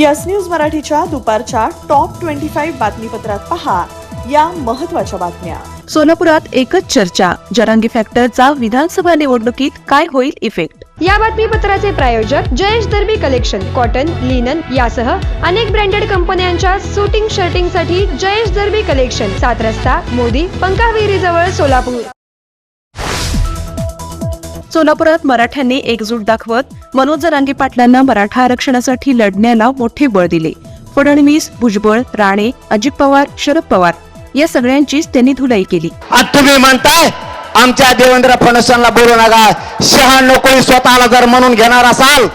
Yes news मराठीच्या दुपारच्या top twenty five बातमीपत्रात पहा या महत्त्वाच्या बातम्या. सोलापुरात एकच चर्चा जरांगी फॅक्टरचा विधानसभा निवडणुकीत काय होईल इफेक्ट? या बातमीपत्राचे प्रायोजक Jayesh Derby collection cotton linen यासह अनेक ब्रँडेड कंपन्यांच्या सुटिंग शर्टिंगसाठी जयेश दर्बी कलेक्शन सात रस्ता मोदी पंकाविरी जवळ सोलापूर. सोलापुरात मराठ्यांनी एकजूट दाखवत मनोज जरांगे पाटलांना मराठा आरक्षणासाठी लढण्याला मोठे बळ दिले. फडणवीस भुजबळ राणे अजित पवार शरद पवार या सगळ्यांचीच त्यांनी धुलाई केली. तुम्ही म्हणताय आमच्या देवेंद्र फडणवीसांना बोलू नका. शहाण्णव कोणी स्वतःला जर म्हणून घेणार असाल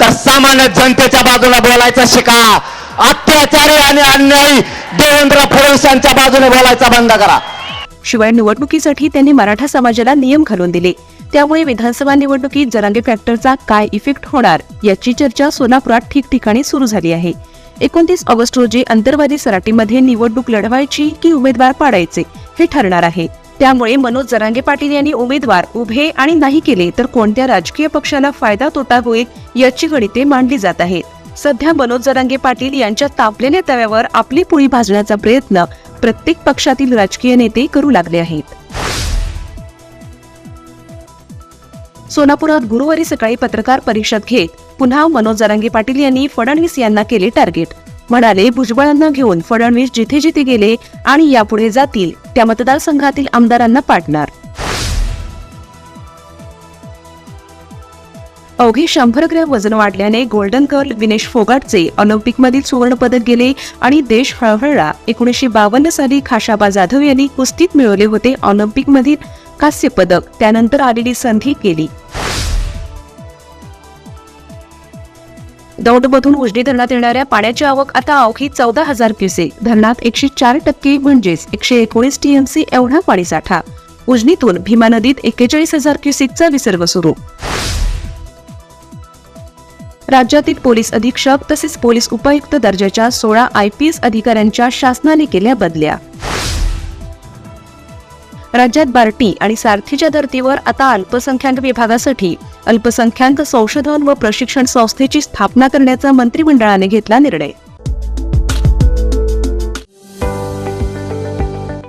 तर सामान्य जनतेच्या बाजूला बोलायचं शिका. अत्याचारी आणि अन्यायी देवेंद्र फडणवीसांच्या बाजूने बोलायचा बंद करा. शिवाय निवडणुकीसाठी त्यांनी मराठा समाजाला नियम घालून दिले. त्यामुळे विधानसभा निवडणुकीत जरांगे फॅक्टरचा काय इफेक्ट होणार याची चर्चा सोलापुरात ठिकठिकाणी सुरू झाली आहे. एकोणतीस ऑगस्ट रोजी अंतर्वादी सराटीमध्ये निवडणूक लढवायची की उमेदवार पाडायचे हे ठरणार आहे. त्यामुळे मनोज जरांगे पाटील यांनी उमेदवार उभे आणि नाही केले तर कोणत्या राजकीय पक्षाला फायदा तोटा होईल याची गणिते मांडली जात आहेत. सध्या मनोज जरांगे पाटील यांच्या तापलेल्या तव्यावर आपली पुळी भाजण्याचा प्रयत्न प्रत्येक पक्षातील राजकीय नेते करू लागले आहेत. सोलापुरात गुरुवारी सकाळी पत्रकार परिषद घेत पुन्हा मनोज जरांगे पाटील यांनी फडणवीस यांना केले टार्गेट. म्हणाले भुजबळांना घेऊन फडणवीस जिथे जिथे गेले आणि यापुढे जातील त्या मतदारसंघातील आमदारांना पाडणार अवघे शंभर ग्रॅम वजन वाढल्याने गोल्डन गर्ल विनेश फोगाटचे ऑलिम्पिकमधील सुवर्णपदक गेले आणि देश हळहळला. एकोणीसशे बावन्न साली खाशाबा जाधव यांनी कुस्तीत मिळवले होते ऑलिम्पिकमधील कांस्य पदक त्यानंतर आलेली संधी केली. दौडमधून उजनी धरणात येणाऱ्या पाण्याची आवक आता अवघी चौदा हजार क्युसेक धरणात एकशे चार टक्के म्हणजेच एकशे एकोणीस टीएमसी एवढा पाणीसाठा. उजनीतून भीमा नदीत एक्केचाळीस हजार क्युसेकचा विसर्ग सुरू. राज्यातील पोलीस अधीक्षक तसेच पोलीस उपायुक्त दर्जाच्या सोळा आय पी एस अधिकाऱ्यांच्या शासनाने केल्या बदल्या. राज्यात बार्टी आणि सारथीच्या धर्तीवर आता अल्पसंख्याक विभागासाठी अल्पसंख्याक संशोधन व प्रशिक्षण संस्थेची स्थापना करण्याचा मंत्रिमंडळाने घेतला निर्णय.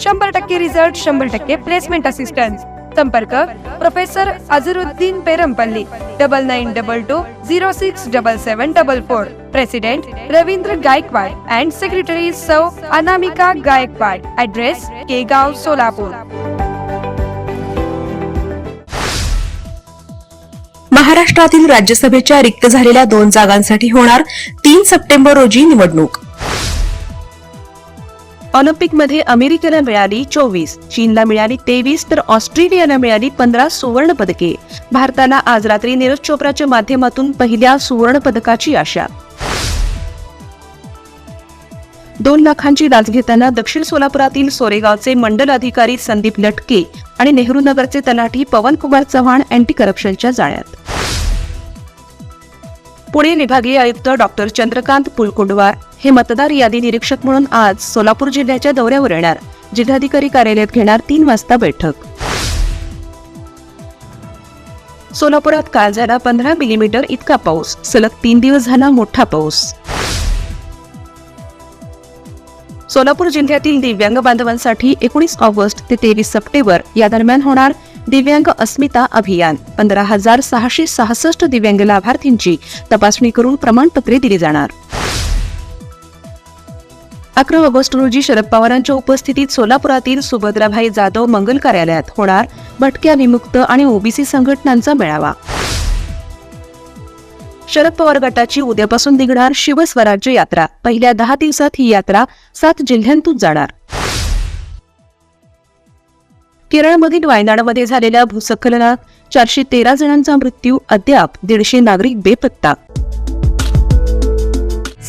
शंभर टक्के रिझल्ट शंभर टक्के प्लेसमेंट असिस्टन्स संपर्क professor Azharuddin Perampalli double nine double two zero six double seven double four president Ravindra Gaikwad and secretary Sau Anamika Gaikwad address Kegaon Solapur महाराष्ट्रातील राज्यसभेच्या रिक्त झालेल्या दोन जागांसाठी होणार तीन सप्टेंबर रोजी निवडणूक. ऑलिम्पिकमध्ये अमेरिकेला मिळाली चोवीस चीनला मिळाली तेवीस तर ऑस्ट्रेलियाला मिळाली पंधरा सुवर्ण पदके. भारताला आज रात्री नीरज चोप्राच्या माध्यमातून पहिल्या सुवर्ण पदकाची आशा. दोन लाखांची लाच घेताना दक्षिण सोलापुरातील सोरेगावचे मंडल अधिकारी संदीप लटके आणि नेहरू नगरचे तलाठी पवन कुमार चव्हाण अँटी करप्शनच्या जाळ्यात. पुणे विभागीय आयुक्त डॉक्टर चंद्रकांत पुलकुंडवार हे मतदार यादी निरीक्षक म्हणून आज सोलापूर जिल्ह्याच्या दौऱ्यावर येणार. जिल्हाधिकारी कार्यालयात घेणार तीन वाजता बैठक. सोलापुरात काल झाला पंधरा मिलीमीटर इतका पाऊस. सलग तीन दिवस झाला मोठा पाऊस. सोलापूर जिल्ह्यातील दिव्यांग बांधवांसाठी एकोणीस ऑगस्ट ते तेवीस सप्टेंबर या दरम्यान होणार दिव्यांग अस्मिता अभियान. पंधरा हजार सहाशे सहासष्ट दिव्यांग लाभार्थींची तपासणी करून प्रमाणपत्रे दिली जाणार. अकरा ऑगस्ट रोजी शरद पवारांच्या उपस्थितीत सोलापुरातील सुभद्राभाई जाधव मंगल कार्यालयात होणार भटक्या विमुक्त आणि ओबीसी संघटनांचा मेळावा. शरद पवार गटाची उद्यापासून निघणार शिवस्वराज्य यात्रा. पहिल्या दहा दिवसात ही यात्रा सात जिल्ह्यांतून जाणार. केरळमधील वायनाडमध्ये झालेल्या भूस्खलनात चारशे तेरा जणांचा मृत्यू अद्याप दीडशे नागरिक बेपत्ता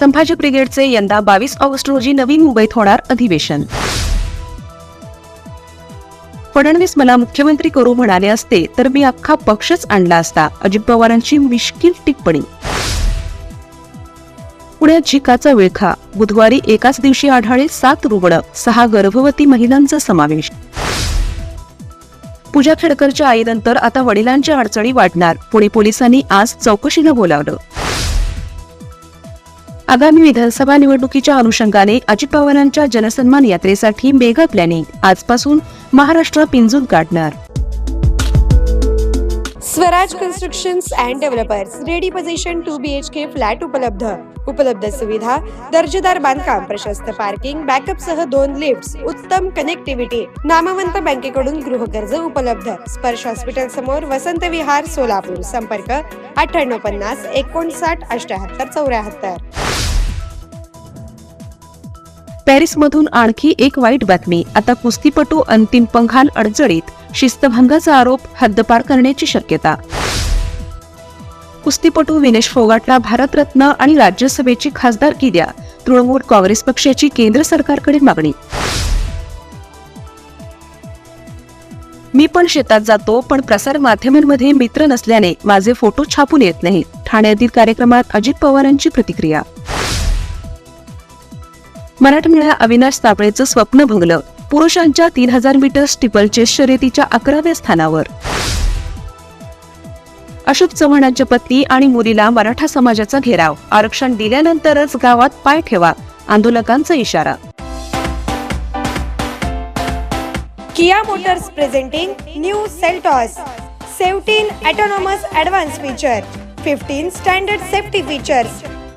संभाजी ब्रिगेडचे यंदा बावीस ऑगस्ट रोजी नवी मुंबईत होणार अधिवेशन. फडणवीस मला मुख्यमंत्री करू म्हणाले असते तर मी अख्खा पक्षच आणला असता अजित पवारांची मिश्किल टिप्पणी. पुण्यात झिकाचा विळखा बुधवारी एकाच दिवशी आढळले सात रुग्ण सहा गर्भवती महिलांचा समावेश. पूजा खेडकरच्या आईनंतर आता वडिलांच्या अडचणी वाढणार पुणे पोलिसांनी आज चौकशीला बोलावलं. आगामी विधानसभा निवडणुकीच्या अनुषंगाने अजित पवारांच्या जनसन्मान यात्रेसाठी मेगा प्लॅनिंग. आजपासून महाराष्ट्र पिंजून काढणार. Swaraj constructions and developers ready position two B H K flat उपलब्ध. उपलब्ध सुविधा दर्जेदार बांधकाम प्रशस्त पार्किंग बॅकअप सह दोन लिफ्ट उत्तम कनेक्टिव्हिटी नामवंत बँकेकडून गृहकर्ज उपलब्ध. स्पर्श हॉस्पिटल समोर वसंत विहार सोलापूर. संपर्क अठ्ठ्याण्णव पन्नास एकोणसाठ अष्ट्याहत्तर चौऱ्याहत्तर. पॅरिसमधून आणखी एक वाईट बातमी. आता कुस्तीपटू अंतिम पंघाल अडचणीत शिस्तभंगाचा आरोप हद्दपार करण्याची शक्यता. कुस्तीपटू विनेश फोगाटला भारतरत्न आणि राज्यसभेची खासदारकी द्या? तृणमूल काँग्रेस पक्षाची केंद्र सरकारकडे मागणी. मी पण शेतात जातो पण प्रसार माध्यमांमध्ये मित्र नसल्याने माझे फोटो छापून येत नाहीत. ठाण्यातील कार्यक्रमात अजित पवारांची प्रतिक्रिया. मराठमोळ्या अविनाश साबळेचं स्वप्न भंगलं. पुरुषांच्या तीन हजार मीटर स्टिपल चेस शर्यतीच्या अकराव्या स्थानावर. अशोक चव्हाणांच्या पत्नी आणि मुलीला मराठा समाजाचा घेराव. आरक्षण दिल्यानंतरच गावात पाय ठेवा आंदोलकांचा इशारा. Kia motors presenting new Seltos. 17 autonomous advanced feature, 15 standard safety features,